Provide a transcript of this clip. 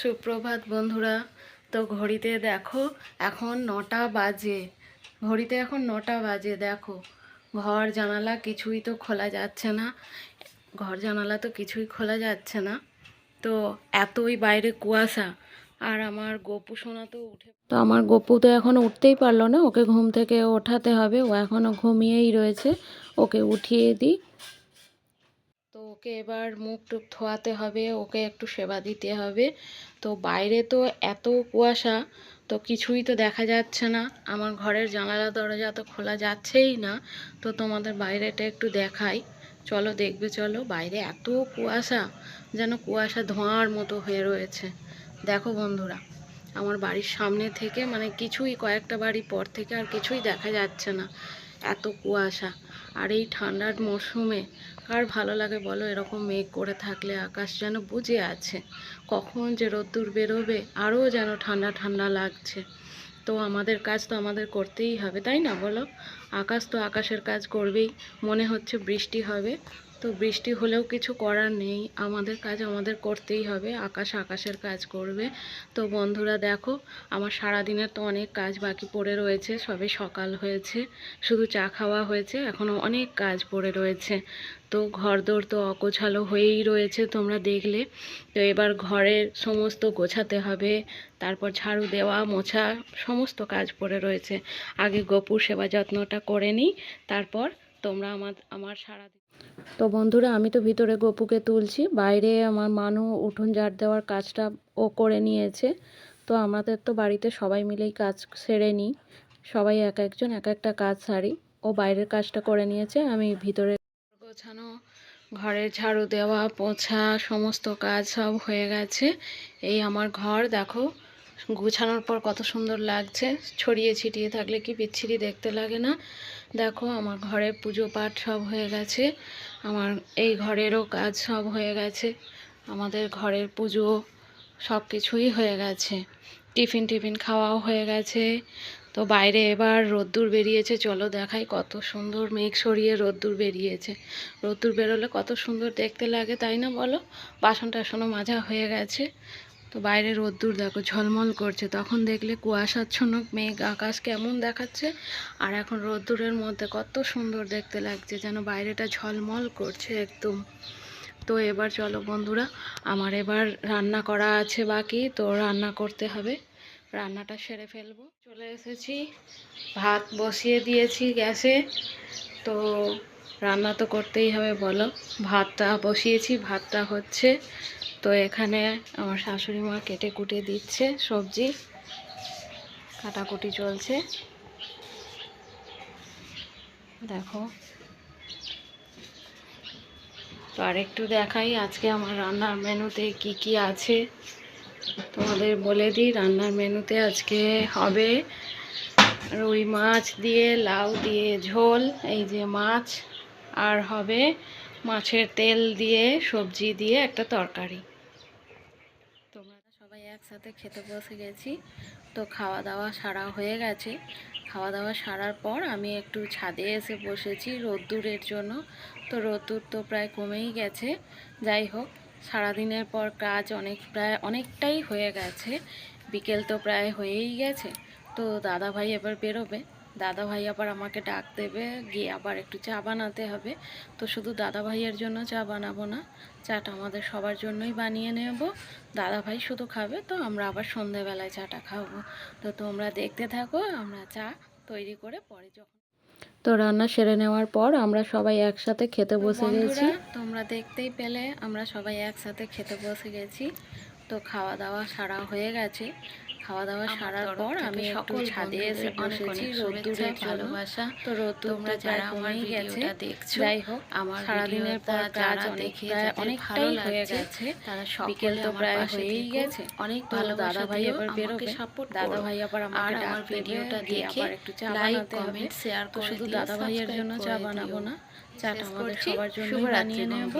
সুপ্রভাত বন্ধুরা, তো ঘড়িতে দেখো এখন নটা বাজে। ঘড়িতে এখন নটা বাজে, দেখো। ঘর জানালা কিছুই তো খোলা যাচ্ছে না। ঘর জানালা তো কিছুই খোলা যাচ্ছে না। তো এতই বাইরে কুয়াশা। আর আমার গপু সোনা তো উঠে তো আমার গপু তো এখনও উঠতেই পারল না। ওকে ঘুম থেকে ওঠাতে হবে। ও এখনও ঘুমিয়েই রয়েছে। ওকে উঠিয়ে দিই। ওকে এবার মুখ টুক ধোয়াতে হবে, ওকে একটু সেবা দিতে হবে। তো বাইরে তো এত কুয়াশা, তো কিছুই তো দেখা যাচ্ছে না। আমার ঘরের জানালা, দরজা তো খোলা যাচ্ছেই না। তো তোমাদের বাইরেটা একটু দেখাই। চলো, দেখবে, চলো। বাইরে এত কুয়াশা, যেন কুয়াশা ধোঁয়ার মতো হয়ে রয়েছে। দেখো বন্ধুরা, আমার বাড়ির সামনে থেকে মানে কিছুই কয়েকটা বাড়ি পর থেকে আর কিছুই দেখা যাচ্ছে না। এত কুয়াশা। আর এই ঠান্ডার মরশুমে কার ভালো লাগে বলো? এরকম মেঘ করে থাকলে আকাশ যেন বুঝে আছে। কখন যে রোদ্দুর বেরোবে, আরও যেন ঠান্ডা ঠান্ডা লাগছে। তো আমাদের কাজ তো আমাদের করতেই হবে, তাই না বলো? আকাশ তো আকাশের কাজ করবেই। মনে হচ্ছে বৃষ্টি হবে। তো বৃষ্টি হলেও কিছু করার নেই। আমাদের কাজ আমাদের করতেই হবে। আকাশ আকাশের কাজ করবে। তো বন্ধুরা দেখো, আমার সারাদিনের তো অনেক কাজ বাকি পড়ে রয়েছে। সবে সকাল হয়েছে। শুধু চা খাওয়া হয়েছে। এখনও অনেক কাজ পড়ে রয়েছে। তো ঘরদোর তো অগোছালো হয়েই রয়েছে তোমরা দেখলে। তো এবার ঘরের সমস্ত গোছাতে হবে। তারপর ঝাড়ু দেওয়া, মোছা, সমস্ত কাজ পড়ে রয়েছে। আগে গপুর সেবা যত্নটা করে নিই। তারপর তোমরা আমার আমার সারা তো বন্ধুরা, আমি তো ভিতরে গপুকে তুলছি, বাইরে আমার মানু উঠোন ঝাড় দেওয়ার কাজটা ও করে নিয়েছে। তো আমাদের তো বাড়িতে সবাই মিলেই কাজ সেরে নিই, সবাই এক একজন এক একটা কাজ সারি, ও বাইরের কাজটা করে নিয়েছে, আমি ভিতরে গোছানো ঘরের ঝাড়ু দেওয়া, পোছা, সমস্ত কাজ সব হয়ে গেছে, এই আমার ঘর, দেখো। গুছানোর পর কত সুন্দর লাগছে। ছড়িয়ে ছিটিয়ে থাকলে কি বিচ্ছিরি দেখতে লাগে না? দেখো, আমার ঘরে পুজো পাঠ সব হয়ে গেছে। আমার এই ঘরেরও কাজ সব হয়ে গেছে। আমাদের ঘরের পুজো সব কিছুই হয়ে গেছে। টিফিন টিফিন খাওয়াও হয়ে গেছে। তো বাইরে এবার রোদ্দুর বেরিয়েছে। চলো দেখাই কত সুন্দর মেঘ সরিয়ে রোদ্দুর বেরিয়েছে। রোদ্দুর বেরোলে কত সুন্দর দেখতে লাগে, তাই না বলো? বাসন টাসনও মাজা হয়ে গেছে। তো বাইরে রোদ্দুর দেখো, ঝলমল করছে। তখন দেখলে কুয়াশাচ্ছন্ন মেঘ আকাশ কেমন দেখাচ্ছে। আর এখন রোদ্দুরের মধ্যে কত সুন্দর দেখতে লাগছে, যেন বাইরেটা ঝলমল করছে একদম। তো এবার চলো বন্ধুরা, আমার এবার রান্না করা আছে বাকি, তো রান্না করতে হবে। রান্নাটা সেরে ফেলব। চলে এসেছি, ভাত বসিয়ে দিয়েছি গ্যাসে। তো রান্না তো করতেই হবে, বলো। ভাতটা বসিয়েছি, ভাতটা হচ্ছে তো এখানে আমার শাশুড়ি মা কেটে কুটে দিচ্ছে সবজি। কাটাকুটি চলছে। দেখো। তো আরেকটু দেখাই আজকে আমার রান্নার মেনুতে কি কি আছে। তোমাদের বলে দিই, রান্নার মেনুতে আজকে হবে রুই মাছ দিয়ে, লাউ দিয়ে, ঝোল, এই যে মাছ, আর হবে মাছের তেল দিয়ে, সবজি দিয়ে একটা তরকারি। তোমরা সবাই একসাথে খেতে বসে গেছি, তো খাওয়া দাওয়া সারা হয়ে গেছে। খাওয়া দাওয়া সারার পর আমি একটু ছাদে এসে বসেছি রোদ্দুরের জন্য, তো রোদ্দুর তো প্রায় কমেই গেছে। যাই হোক, সারাদিনের পর কাজ অনেক প্রায় অনেকটাই হয়ে গেছে, বিকেল তো প্রায় হয়েই গেছে। তো দাদা ভাই এবার বেরোবে। দাদা ভাই আবার আমাকে ডাক দেবে গিয়ে আবার একটু চা বানাতে হবে। তো শুধু দাদা ভাইয়ের জন্য চা বানাবো না চাটা আমাদের সবার জন্যই বানিয়ে নেব। দাদা ভাই শুধু খাবে তো আমরা আবার সন্ধেবেলায় চাটা খাব। তো তোমরা দেখতে থাকো আমরা চা তৈরি করে পরে যখন তো রান্না সেরে নেওয়ার পর আমরা সবাই একসাথে খেতে বসে গেছি। তোমরা দেখতেই পেলে আমরা সবাই একসাথে খেতে বসে গেছি। তো খাওয়া দাওয়া সারা হয়ে গেছে। খাওয়া দাওয়া সারার পর আমি একটু ছাদে এসে বসেছি রোদ্দুরে ভালোবাসা। তো রোদ্দুরটা যারা আমার গেছে দেখছ যাই হোক আমার সারাদিনের পর কাজ অনেক প্রায় অনেকটাই হয়ে গেছে। তারা বিকেল তো প্রায় হয়েই গেছে। অনেক ভালো দাদা ভাই এবার বেরোবে। সাপোর্ট দাদা ভাই আবার আমাকে আমার ভিডিওটা দেখে আবার একটু চা বানাতে হবে। শেয়ার তো শুধু দাদা ভাইয়ের জন্য চা বানাবো না। চাটা আমাদের সবার জন্য বানিয়ে নেব।